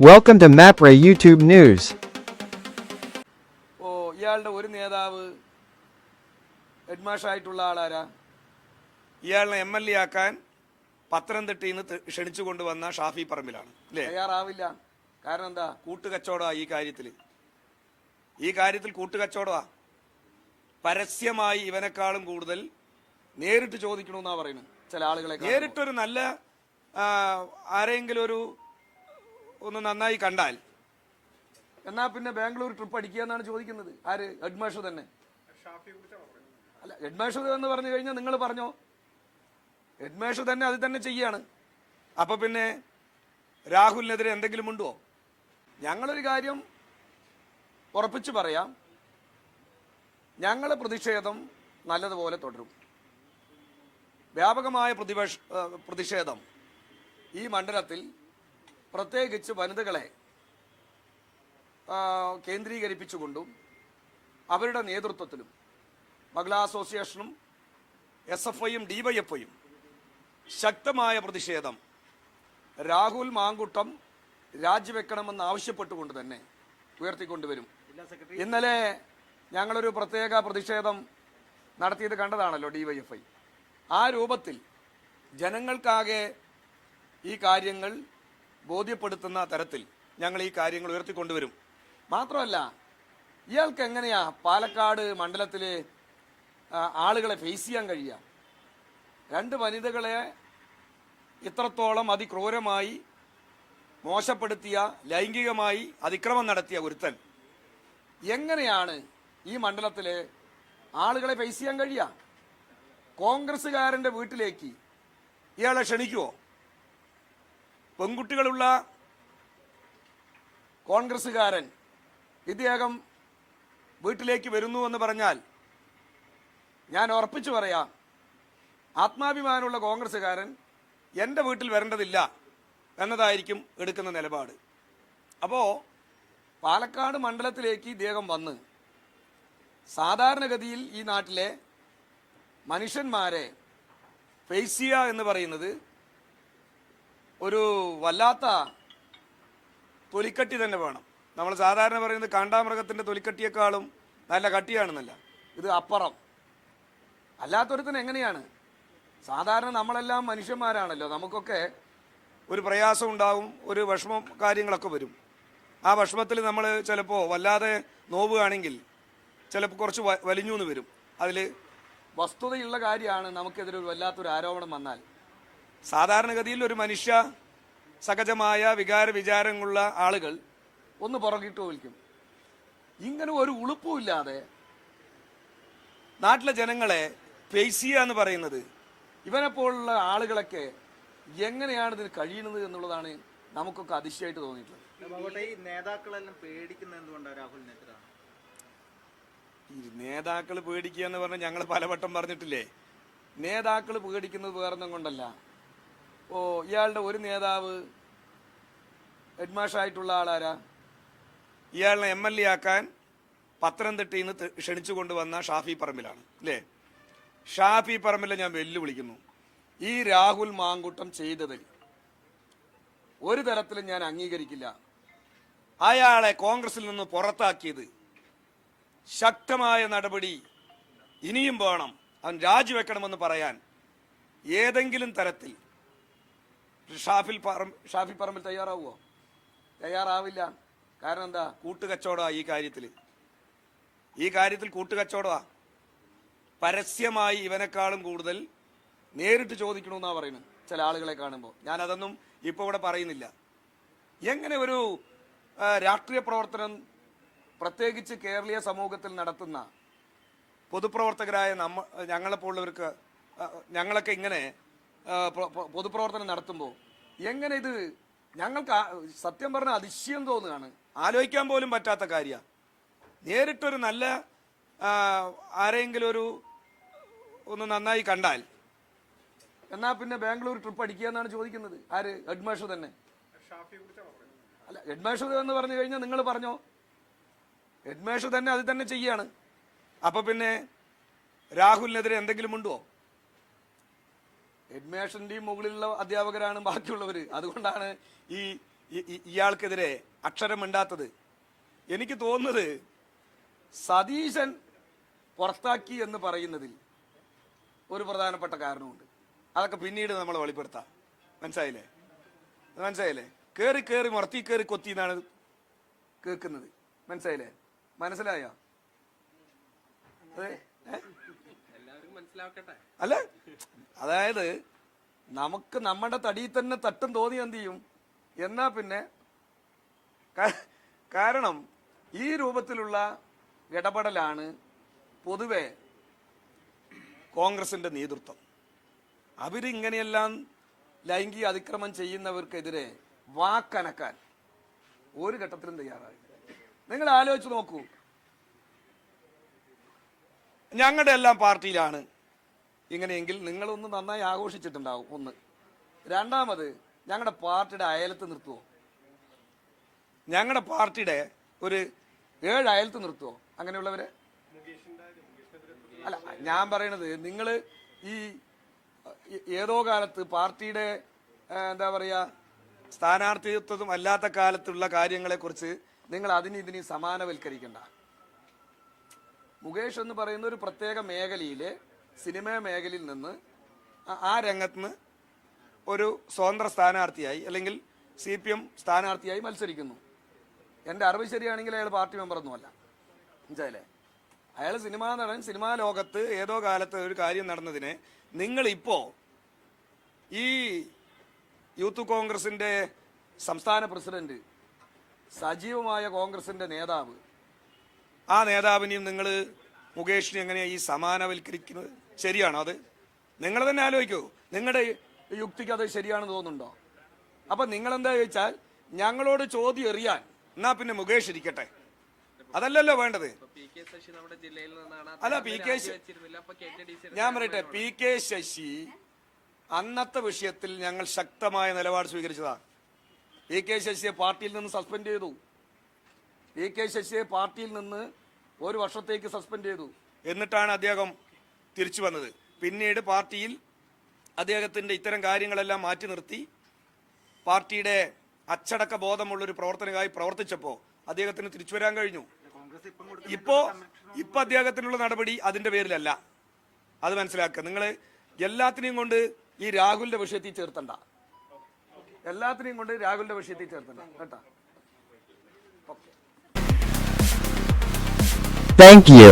Welcome to Mapray YouTube News. ഓ ഇയാളുടെ ഒരു നേതാവ് ഹെഡ്മാഷായിട്ടുള്ള ആളാരാ? ഇയാളിനെ എം എൽ എ ആക്കാൻ പത്തനംതിട്ടയിൽ നിന്ന് ക്ഷണിച്ചു കൊണ്ടുവന്ന ഷാഫി പറമ്പിലാണ് അല്ലേ തയ്യാറാവില്ല. കാരണം എന്താ? കൂട്ടുകച്ചവടമാ ഈ കാര്യത്തിൽ ഈ കാര്യത്തിൽ കൂട്ടുകച്ചവടമാ. പരസ്യമായി ഇവനെക്കാളും കൂടുതൽ നേരിട്ട് ചോദിക്കണമെന്നാണ് പറയുന്നത് ചില ആളുകളെ. നേരിട്ടൊരു നല്ല ആരെങ്കിലും ഒരു ഒന്ന് നന്നായി കണ്ടാൽ. എന്നാ പിന്നെ ബാംഗ്ലൂർ ട്രിപ്പ് അടിക്കുക എന്നാണ് ചോദിക്കുന്നത്. ആര്? ഹെഡ്മാഷ് തന്നെ. അല്ല ഹെഡ്മാഷ് എന്ന് പറഞ്ഞു കഴിഞ്ഞാൽ നിങ്ങൾ പറഞ്ഞോ? ഹെഡ്മേഷ് തന്നെ അത് തന്നെ ചെയ്യാണ്. അപ്പൊ പിന്നെ രാഹുലിനെതിരെ എന്തെങ്കിലും ഉണ്ടോ? ഞങ്ങളൊരു കാര്യം ഉറപ്പിച്ചു പറയാം. ഞങ്ങൾ പ്രതിഷേധം നല്ലതുപോലെ തുടരും. വ്യാപകമായ പ്രതിപക്ഷ പ്രതിഷേധം ഈ മണ്ഡലത്തിൽ പ്രത്യേകിച്ച് വനിതകളെ കേന്ദ്രീകരിപ്പിച്ചുകൊണ്ടും അവരുടെ നേതൃത്വത്തിലും മഹിളാ അസോസിയേഷനും എസ് എഫ് ഐയും ഡിവൈഎഫ്ഐയും ശക്തമായ പ്രതിഷേധം രാഹുൽ മാങ്കുട്ടം രാജിവെക്കണമെന്ന് ആവശ്യപ്പെട്ടുകൊണ്ട് തന്നെ ഉയർത്തിക്കൊണ്ടുവരും. ഇന്നലെ ഞങ്ങളൊരു പ്രത്യേക പ്രതിഷേധം നടത്തിയത് കണ്ടതാണല്ലോ ഡിവൈഎഫ്ഐ. ആ രൂപത്തിൽ ജനങ്ങൾക്കാകെ ഈ കാര്യങ്ങൾ ബോധ്യപ്പെടുത്തുന്ന തരത്തിൽ ഞങ്ങൾ ഈ കാര്യങ്ങൾ ഉയർത്തിക്കൊണ്ടുവരും. മാത്രമല്ല ഇയാൾക്ക് എങ്ങനെയാ പാലക്കാട് മണ്ഡലത്തിലെ ആളുകളെ ഫേസ് ചെയ്യാൻ കഴിയുക? രണ്ട് വനിതകളെ ഇത്രത്തോളം അതിക്രൂരമായി മോശപ്പെടുത്തിയ ലൈംഗികമായി അതിക്രമം നടത്തിയ ഒരുത്തൻ. എങ്ങനെയാണ് ഈ മണ്ഡലത്തിലെ ആളുകളെ ഫേസ് ചെയ്യാൻ കഴിയുക? കോൺഗ്രസ്സുകാരന്റെ വീട്ടിലേക്ക് ഇയാളെ ക്ഷണിക്കുവോ? പെൺകുട്ടികളുള്ള കോൺഗ്രസ്സുകാരൻ ഇദ്ദേഹം വീട്ടിലേക്ക് വരുന്നു എന്ന് പറഞ്ഞാൽ ഞാൻ ഉറപ്പിച്ചു പറയാം ആത്മാഭിമാനമുള്ള കോൺഗ്രസ്സുകാരൻ എന്റെ വീട്ടിൽ വരേണ്ടതില്ല എന്നതായിരിക്കും എടുക്കുന്ന നിലപാട്. അപ്പോൾ പാലക്കാട് മണ്ഡലത്തിലേക്ക് ഇദ്ദേഹം വന്ന് സാധാരണഗതിയിൽ ഈ നാട്ടിലെ മനുഷ്യന്മാരെ ഫേസ് ചെയ്യുക എന്ന് പറയുന്നത് ഒരു വല്ലാത്ത തൊലിക്കട്ടി തന്നെ വേണം. നമ്മൾ സാധാരണ പറയുന്നത് കാണ്ടാമൃഗത്തിന്റെ തൊലിക്കട്ടിയേക്കാളും നല്ല കട്ടിയാണെന്നല്ല. ഇത് അപ്പുറം. അല്ലാത്തൊരുത്തിന് എങ്ങനെയാണ്? സാധാരണ നമ്മളെല്ലാം മനുഷ്യന്മാരാണല്ലോ. നമുക്കൊക്കെ ഒരു പ്രയാസം ഉണ്ടാവും ഒരു വിഷമം കാര്യങ്ങളൊക്കെ വരും. ആ വിഷമത്തിൽ നമ്മൾ ചിലപ്പോൾ വല്ലാതെ നോവുകയാണെങ്കിൽ ചിലപ്പോൾ കുറച്ച് വലിഞ്ഞു എന്ന് വരും. അതിൽ വസ്തുതയുള്ള കാര്യമാണ് നമുക്കെതിരെ ഒരു വല്ലാത്തൊരു ആരോപണം വന്നാൽ. സാധാരണഗതിയിൽ ഒരു മനുഷ്യ സഹജമായ വികാര വിചാരങ്ങളുള്ള ആളുകൾ ഒന്ന് പുറകിട്ട് വിളിക്കും. ഇങ്ങനെ ഒരു ഉളുപ്പുമില്ലാതെ നാട്ടിലെ ജനങ്ങളെ ഫേസ് എന്ന് പറയുന്നത് ഇവനെ പോലുള്ള ആളുകളൊക്കെ എങ്ങനെയാണ് ഇതിന് കഴിയുന്നത് എന്നുള്ളതാണ് നമുക്കൊക്കെ അതിശയമായിട്ട് തോന്നിയിട്ടുള്ളത്. ബാബുട്ടെ, ഈ നേതാക്കളെല്ലാം പേടിക്കുന്നത് എന്തുകൊണ്ടാണ് രാഹുലിനെതിരാണ് ഈ നേതാക്കൾ പേടിക്കുക എന്ന് പറഞ്ഞാൽ ഞങ്ങൾ പലവട്ടം പറഞ്ഞിട്ടില്ലേ? നേതാക്കൾ പേടിക്കുന്നത് വേറൊന്നും കൊണ്ടല്ല. ഓ ഇയാളുടെ ഒരു നേതാവ് ഹെഡ്മാഷായിട്ടുള്ള ആളാരാ? ഇയാളിനെ എം എൽ എ ആക്കാൻ പത്തനംതിട്ടയിൽ നിന്ന് ക്ഷണിച്ചു കൊണ്ടുവന്ന ഷാഫി പറമ്പിലാണ് അല്ലേ ഷാഫി പറമ്പിലെ ഞാൻ വെല്ലുവിളിക്കുന്നു. ഈ രാഹുൽ മാങ്കുട്ടം ചെയ്തതിൽ ഒരു തരത്തിലും ഞാൻ അംഗീകരിക്കില്ല. അയാളെ കോൺഗ്രസിൽ നിന്ന് പുറത്താക്കിയത് ശക്തമായ നടപടി ഇനിയും വേണം. അവൻ രാജിവെക്കണമെന്ന് പറയാൻ ഏതെങ്കിലും തരത്തിൽ ഷാഫിൽ ഷാഫി പറമ്പിൽ തയ്യാറാവുമോ തയ്യാറാവില്ല. കാരണം എന്താ? കൂട്ടുകച്ചവടമാണ് ഈ കാര്യത്തിൽ ഈ കാര്യത്തിൽ കൂട്ടുകച്ചവടമാണ് പരസ്യമായി ഇവനെക്കാളും കൂടുതൽ നേരിട്ട് ചോദിക്കണമെന്നാണ് പറയുന്നത് ചില ആളുകളെ കാണുമ്പോൾ. ഞാൻ അതൊന്നും ഇപ്പോൾ ഇവിടെ പറയുന്നില്ല. എങ്ങനെ ഒരു രാഷ്ട്രീയ പ്രവർത്തനം പ്രത്യേകിച്ച് കേരളീയ സമൂഹത്തിൽ നടത്തുന്ന പൊതുപ്രവർത്തകരായ നമ്മ ഞങ്ങളെപ്പോലുള്ളവർക്ക് ഞങ്ങളൊക്കെ ഇങ്ങനെ പൊതുപ്രവർത്തനം നടത്തുമ്പോൾ എങ്ങനെ ഇത് ഞങ്ങൾക്ക് സത്യം പറഞ്ഞ അതിശയം തോന്നുകയാണ്. ആലോചിക്കാൻ പോലും പറ്റാത്ത കാര്യമാണ് നേരിട്ടൊരു നല്ല ആരെങ്കിലും ഒരു ഒന്ന് നന്നായി കണ്ടാൽ. എന്നാ പിന്നെ ബാംഗ്ലൂർ ട്രിപ്പ് അടിക്കുക എന്നാണ് ചോദിക്കുന്നത്. ആര്? ഹെഡ്മാഷ് തന്നെ. അല്ല ഹെഡ്മാഷ് എന്ന് പറഞ്ഞു കഴിഞ്ഞാൽ നിങ്ങൾ പറഞ്ഞോ? ഹെഡ്മേഷ് തന്നെ അത് തന്നെ ചെയ്യാണ്. അപ്പൊ പിന്നെ രാഹുലിനെതിരെ എന്തെങ്കിലും ഉണ്ടോ? ഹെഡ്മേഷന്റെയും മുകളിലുള്ള അധ്യാപകരാണ് ബാക്കിയുള്ളവർ അതുകൊണ്ടാണ് ഈ ഇയാൾക്കെതിരെ അക്ഷരം മിണ്ടാത്തത് എനിക്ക് തോന്നുന്നത് സതീശൻ പുറത്താക്കി എന്ന് പറയുന്നതിൽ ഒരു പ്രധാനപ്പെട്ട കാരണമുണ്ട്. അതൊക്കെ പിന്നീട് നമ്മൾ വെളിപ്പെടുത്താം. മനസ്സിലായില്ലേ? മനസ്സിലായില്ലേ? കയറി കയറി മുറത്തി കയറി കൊത്തി എന്നാണ് കേൾക്കുന്നത്. മനസ്സിലായില്ലേ? മനസ്സിലായോ? ഏ? അല്ല? അതായത് നമുക്ക് നമ്മുടെ തടിയിൽ തന്നെ തട്ടും തോന്നി എന്ത് ചെയ്യും? എന്നാ പിന്നെ കാരണം ഈ രൂപത്തിലുള്ള ഇടപെടലാണ് പൊതുവെ കോൺഗ്രസിന്റെ നേതൃത്വം. അവരിങ്ങനെയെല്ലാം ലൈംഗിക അതിക്രമം ചെയ്യുന്നവർക്കെതിരെ വാക്കനക്കാൻ ഒരു ഘട്ടത്തിലും തയ്യാറായി നിങ്ങൾ ആലോചിച്ച് നോക്കൂ. ഞങ്ങളുടെ എല്ലാം പാർട്ടിയിലാണ് ഇങ്ങനെയെങ്കിൽ നിങ്ങളൊന്ന് നന്നായി ആഘോഷിച്ചിട്ടുണ്ടാവും ഒന്ന്. രണ്ടാമത് ഞങ്ങളുടെ പാർട്ടിയുടെ അയലത്ത് നിർത്തുമോ ഞങ്ങളുടെ പാർട്ടിയുടെ ഒരു ഏഴ് അയലത്ത് നിർത്തുവോ? അങ്ങനെയുള്ളവരെ? അല്ല ഞാൻ പറയണത് നിങ്ങൾ ഈ ഏതോ കാലത്ത് പാർട്ടിയുടെ എന്താ പറയുക സ്ഥാനാർത്ഥിത്വം അല്ലാത്ത കാലത്തുള്ള കാര്യങ്ങളെക്കുറിച്ച് നിങ്ങൾ അതിന് ഇതിന് സമാനവൽക്കരിക്കണ്ട. മുകേഷ് എന്ന് പറയുന്ന ഒരു പ്രത്യേക മേഖലയിലെ സിനിമാ മേഖലയിൽ നിന്ന് ആ- രംഗത്ത് നിന്ന് ഒരു സ്വതന്ത്ര സ്ഥാനാർത്ഥിയായി അല്ലെങ്കിൽ സി പി എം സ്ഥാനാർത്ഥിയായി മത്സരിക്കുന്നു. എന്റെ അറിവ് ശരിയാണെങ്കിൽ അയാൾ പാർട്ടി മെമ്പറൊന്നുമല്ല. മനസ്സിലായില്ലേ? അയാൾ സിനിമാ നടൻ സിനിമാ ലോകത്ത് ഏതോ കാലത്ത് ഒരു കാര്യം നടന്നതിനെ നിങ്ങൾ ഇപ്പോ ഈ യൂത്ത് കോൺഗ്രസിന്റെ സംസ്ഥാന പ്രസിഡന്റ് സജീവമായ കോൺഗ്രസിന്റെ നേതാവ് ആ നേതാവിനെയും നിങ്ങൾ മുകേഷിനെ എങ്ങനെയാണ് ഈ സമാനവൽക്കരിക്കുന്നത്? ശരിയാണോ അത്? നിങ്ങൾ തന്നെ ആലോചിക്കൂ. നിങ്ങളുടെ യുക്തിക്ക് അത് ശരിയാണെന്ന് തോന്നുന്നുണ്ടോ? അപ്പൊ നിങ്ങൾ എന്താ ചോദിച്ചാൽ ഞങ്ങളോട് ചോദ്യം എറിയാൻ. എന്നാ പിന്നെ മുകേഷ് ഇരിക്കട്ടെ. അതല്ലല്ലോ വേണ്ടത്. അല്ല, പി കെ ഞാൻ പറയട്ടെ പി കെ ശശി അന്നത്തെ വിഷയത്തിൽ ഞങ്ങൾ ശക്തമായ നിലപാട് സ്വീകരിച്ചതാണ് പി കെ ശശിയെ പാർട്ടിയിൽ നിന്ന് സസ്പെൻഡ് ചെയ്തു. പി കെ ശശിയെ പാർട്ടിയിൽ നിന്ന് ഒരു വർഷത്തേക്ക് സസ്പെൻഡ് ചെയ്തു. എന്നിട്ടാണ് അദ്ദേഹം തിരിച്ചു വന്നത്. പിന്നീട് പാർട്ടിയിൽ അദ്ദേഹത്തിന്റെ ഇത്തരം കാര്യങ്ങളെല്ലാം മാറ്റി നിർത്തി. പാർട്ടിയുടെ അച്ചടക്ക ബോധമുള്ളൊരു പ്രവർത്തനമായി പ്രവർത്തിച്ചപ്പോൾ അദ്ദേഹത്തിന് തിരിച്ചു വരാൻ കഴിഞ്ഞു. ഇപ്പോൾ ഇപ്പോൾ ഇപ്പോ ഇപ്പൊ അദ്ദേഹത്തിനുള്ള നടപടി അതിന്റെ പേരിലല്ല. അത് മനസ്സിലാക്കുക. നിങ്ങൾ എല്ലാത്തിനെയും കൊണ്ട് ഈ രാഹുലിന്റെ വിഷയത്തിൽ ചേർത്തണ്ട. എല്ലാത്തിനെയും കൊണ്ട് രാഹുലിന്റെ വിഷയത്തിൽ ചേർത്തണ്ട. കേട്ടോ? Thank you.